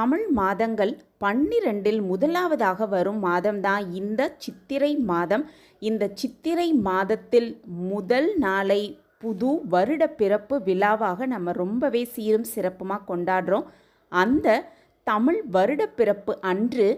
தமிழ் மாதங்கள் பன்னிரெண்டில் முதலாவதாக வரும் மாதம்தான் இந்த சித்திரை மாதம். இந்த சித்திரை மாதத்தில் முதல் நாளை புது வருட பிறப்பு விழாவாக நம்ம ரொம்பவே சீரும் சிறப்புமாக கொண்டாடுறோம். அந்த தமிழ் வருட பிறப்பு அன்று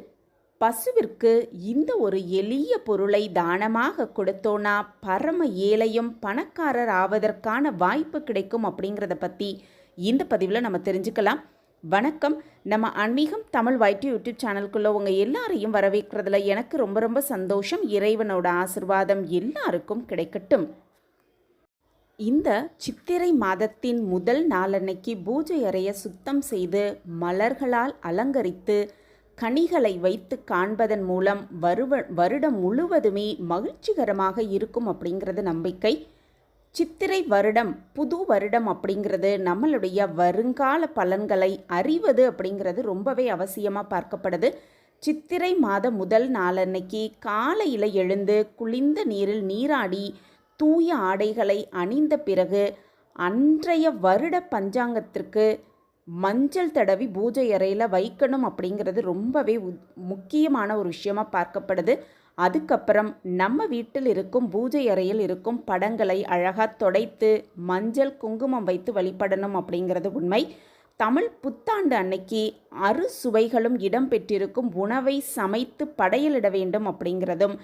பசுவிற்கு இந்த ஒரு எளிய பொருளை தானமாக கொடுத்தோன்னா பரம ஏழையும் பணக்காரர் ஆவதற்கான வாய்ப்பு கிடைக்கும் அப்படிங்கிறத பற்றி இந்த பதிவில் நம்ம தெரிஞ்சுக்கலாம். வணக்கம். நம்ம ஆன்மீகம் தமிழ் வைட்டி யூடியூப் சேனலுக்குள்ளே உங்கள் எல்லாரையும் வரவேற்கிறதுல எனக்கு ரொம்ப ரொம்ப சந்தோஷம். இறைவனோட ஆசிர்வாதம் எல்லாருக்கும் கிடைக்கட்டும். இந்த சித்திரை மாதத்தின் முதல் நாளன்னைக்கு பூஜை அறையை சுத்தம் செய்து மலர்களால் அலங்கரித்து கனிகளை வைத்து காண்பதன் மூலம் வருவ வருடம் முழுவதுமே மகிழ்ச்சிகரமாக இருக்கும் அப்படிங்கிறது நம்பிக்கை. சித்திரை வருடம் புது வருடம் அப்படிங்கிறது நம்மளுடைய வருங்கால பலன்களை அறிவது அப்படிங்கிறது ரொம்பவே அவசியமாக பார்க்கப்படுது. சித்திரை மாத முதல் நாளன்னைக்கு காலையில் எழுந்து குளிர்ந்த நீரில் நீராடி தூய ஆடைகளை அணிந்த பிறகு அன்றைய வருட பஞ்சாங்கத்திற்கு மஞ்சள் தடவி பூஜை அறையில் வைக்கணும் அப்படிங்கிறது ரொம்பவே முக்கியமான ஒரு விஷயமாக பார்க்கப்படுது. அதுக்கப்புறம் நம்ம வீட்டில் இருக்கும் பூஜை அறையில் இருக்கும் படங்களை அழகாக தொடைத்து மஞ்சள் குங்குமம் வைத்து வழிபடணும் அப்படிங்கிறது உண்மை. தமிழ் புத்தாண்டு அன்னைக்கு அறு சுவைகளும் இடம்பெற்றிருக்கும் உணவை சமைத்து படையலிட வேண்டும் அப்படிங்கிறதும்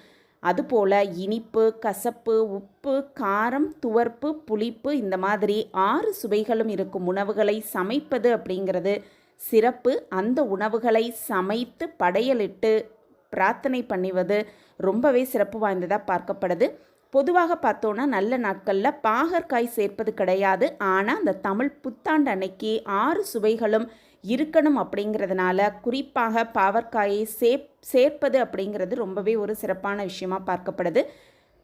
அதுபோல் இனிப்பு கசப்பு உப்பு காரம் துவர்ப்பு புளிப்பு இந்த மாதிரி ஆறு சுவைகளும் இருக்கும் உணவுகளை சமைப்பது அப்படிங்கிறது சிறப்பு. அந்த உணவுகளை சமைத்து படையலிட்டு பிரார்த்தனை பண்ணிவது ரொம்பவே சிறப்பு வாய்ந்ததாக பார்க்கப்படுது. பொதுவாக பார்த்தோன்னா நல்ல நாட்களில் பாகற்காய் சேர்ப்பது கிடையாது. ஆனால் அந்த தமிழ் புத்தாண்டு அன்னைக்கு ஆறு சுவைகளும் இருக்கணும் அப்படிங்கிறதுனால குறிப்பாக பாவற்காயை சே சேர்ப்பது அப்படிங்கிறது ரொம்பவே ஒரு சிறப்பான விஷயமாக பார்க்கப்படுது.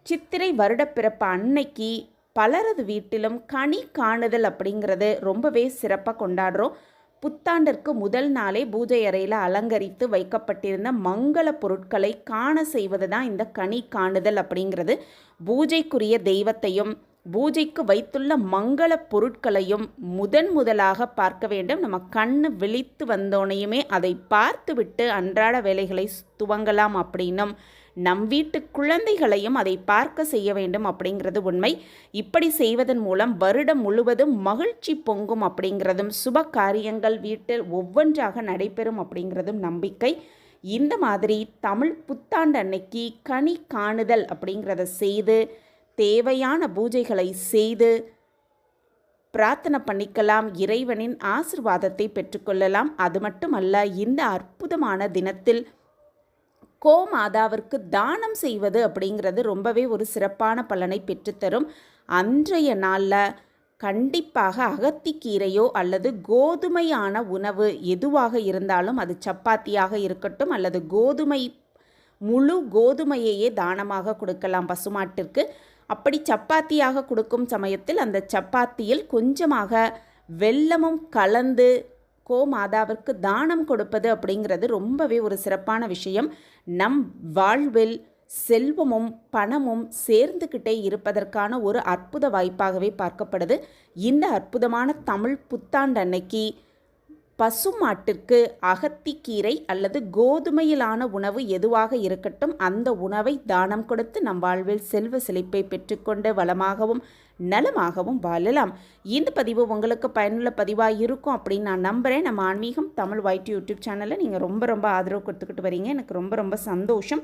சித்திரை வருடப்பிறப்பு அன்னைக்கு பலரது வீட்டிலும் கனி காணுதல் அப்படிங்கிறது ரொம்பவே சிறப்பாக கொண்டாடுறோம். புத்தாண்டிற்கு முதல் நாளே பூஜை அறையில் அலங்கரித்து வைக்கப்பட்டிருந்த மங்கள பொருட்களை காண செய்வது தான் இந்த கனி காணுதல் அப்படிங்கிறது. பூஜைக்குரிய தெய்வத்தையும் பூஜைக்கு வைத்துள்ள மங்கள பொருட்களையும் முதன் முதலாக பார்க்க வேண்டும். நம்ம கண்ணு விழித்து வந்தோனையுமே அதை பார்த்துவிட்டு அன்றாட வேலைகளை துவங்கலாம் அப்படின்னும் நம் வீட்டு குழந்தைகளையும் அதை பார்க்க செய்ய வேண்டும் அப்படிங்கிறது உண்மை. இப்படி செய்வதன் மூலம் வருடம் முழுவதும் மகிழ்ச்சி பொங்கும் அப்படிங்கிறதும் சுப காரியங்கள் வீட்டில் ஒவ்வொன்றாக நடைபெறும் அப்படிங்கிறதும் நம்பிக்கை. இந்த மாதிரி தமிழ் புத்தாண்டு அன்னைக்கு கனி காணுதல் அப்படிங்கிறத செய்து தேவையான பூஜைகளை செய்து பிரார்த்தனை பண்ணிக்கலாம். இறைவனின் ஆசிர்வாதத்தை பெற்றுக்கொள்ளலாம். அது மட்டுமல்ல இந்த அற்புதமான தினத்தில் கோமாதாவிற்கு தானம் செய்வது அப்படிங்கிறது ரொம்பவே ஒரு சிறப்பான பலனை பெற்றுத்தரும். அன்றைய நாளில் கண்டிப்பாக அகத்திக்கீரையோ அல்லது கோதுமையான உணவு எதுவாக இருந்தாலும் அது சப்பாத்தியாக இருக்கட்டும் அல்லது கோதுமை முழு கோதுமையையே தானமாக கொடுக்கலாம் பசுமாட்டிற்கு. அப்படி சப்பாத்தியாக கொடுக்கும் சமயத்தில் அந்த சப்பாத்தியில் கொஞ்சமாக வெல்லமும் கலந்து கோமாதாவிற்கு தானம் கொடுப்பது அப்படிங்கிறது ரொம்பவே ஒரு சிறப்பான விஷயம். நம் வாழ்வில் செல்வமும் பணமும் சேர்ந்துக்கிட்டே இருப்பதற்கான ஒரு அற்புத வாய்ப்பாகவே பார்க்கப்படுது. இந்த அற்புதமான தமிழ் புத்தாண்டு அன்னைக்கு பசுமாட்டிற்கு அகத்திக்கீரை அல்லது கோதுமையிலான உணவு எதுவாக இருக்கட்டும் அந்த உணவை தானம் கொடுத்து நம் வாழ்வில் செல்வ செழிப்பை பெற்றுக்கொண்டு வளமாகவும் நலமாகவும் வாழலாம். இந்த பதிவு உங்களுக்கு பயனுள்ள பதிவாக இருக்கும் அப்படின்னு நான் நம்புகிறேன் நம்ம ஆன்மீகம் தமிழ் வைட் யூடியூப் சேனலில் நீங்கள் ரொம்ப ரொம்ப ஆதரவு கொடுத்துக்கிட்டு வரீங்க. எனக்கு ரொம்ப ரொம்ப சந்தோஷம்.